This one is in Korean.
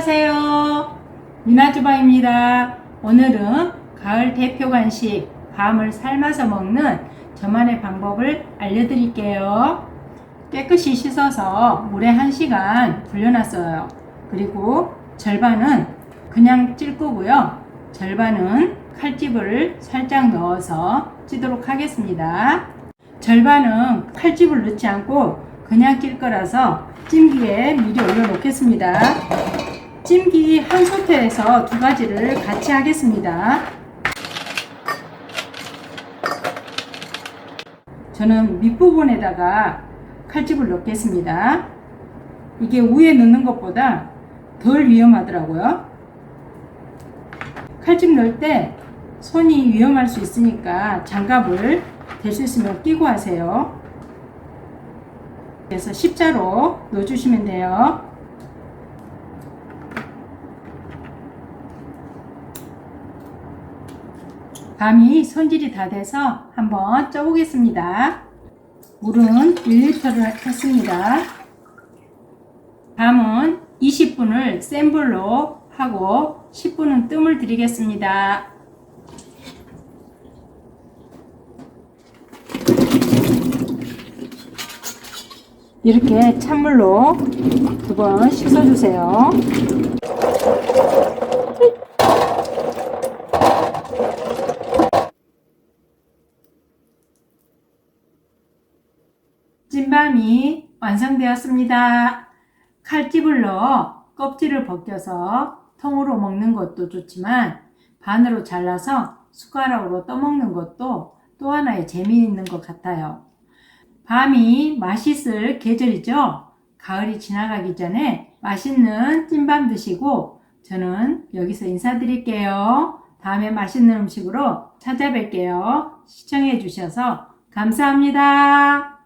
안녕하세요. 미나주방입니다. 오늘은 가을 대표 간식 밤을 삶아서 먹는 저만의 방법을 알려드릴게요. 깨끗이 씻어서 물에 1시간 불려놨어요. 그리고 절반은 그냥 찔 거고요. 절반은 칼집을 살짝 넣어서 찌도록 하겠습니다. 절반은 칼집을 넣지 않고 그냥 찔 거라서 찜기에 미리 올려 놓겠습니다. 찜기 한 소태에서 두 가지를 같이 하겠습니다. 저는 밑부분에다가 칼집을 넣겠습니다. 이게 위에 넣는 것보다 덜 위험하더라고요. 칼집 넣을 때 손이 위험할 수 있으니까 장갑을 될 수 있으면 끼고 하세요. 그래서 십자로 넣어주시면 돼요. 밤이 손질이 다 돼서 한번 쪄보겠습니다. 물은 1리터를 했습니다. 밤은 20분을 센 불로 하고 10분은 뜸을 들이겠습니다. 이렇게 찬물로 두 번 씻어주세요. 찐밤이 완성되었습니다. 칼집을 넣어 껍질을 벗겨서 통으로 먹는 것도 좋지만 반으로 잘라서 숟가락으로 떠먹는 것도 또 하나의 재미있는 것 같아요. 밤이 맛있을 계절이죠. 가을이 지나가기 전에 맛있는 찐밤 드시고 저는 여기서 인사드릴게요. 다음에 맛있는 음식으로 찾아뵐게요. 시청해 주셔서 감사합니다.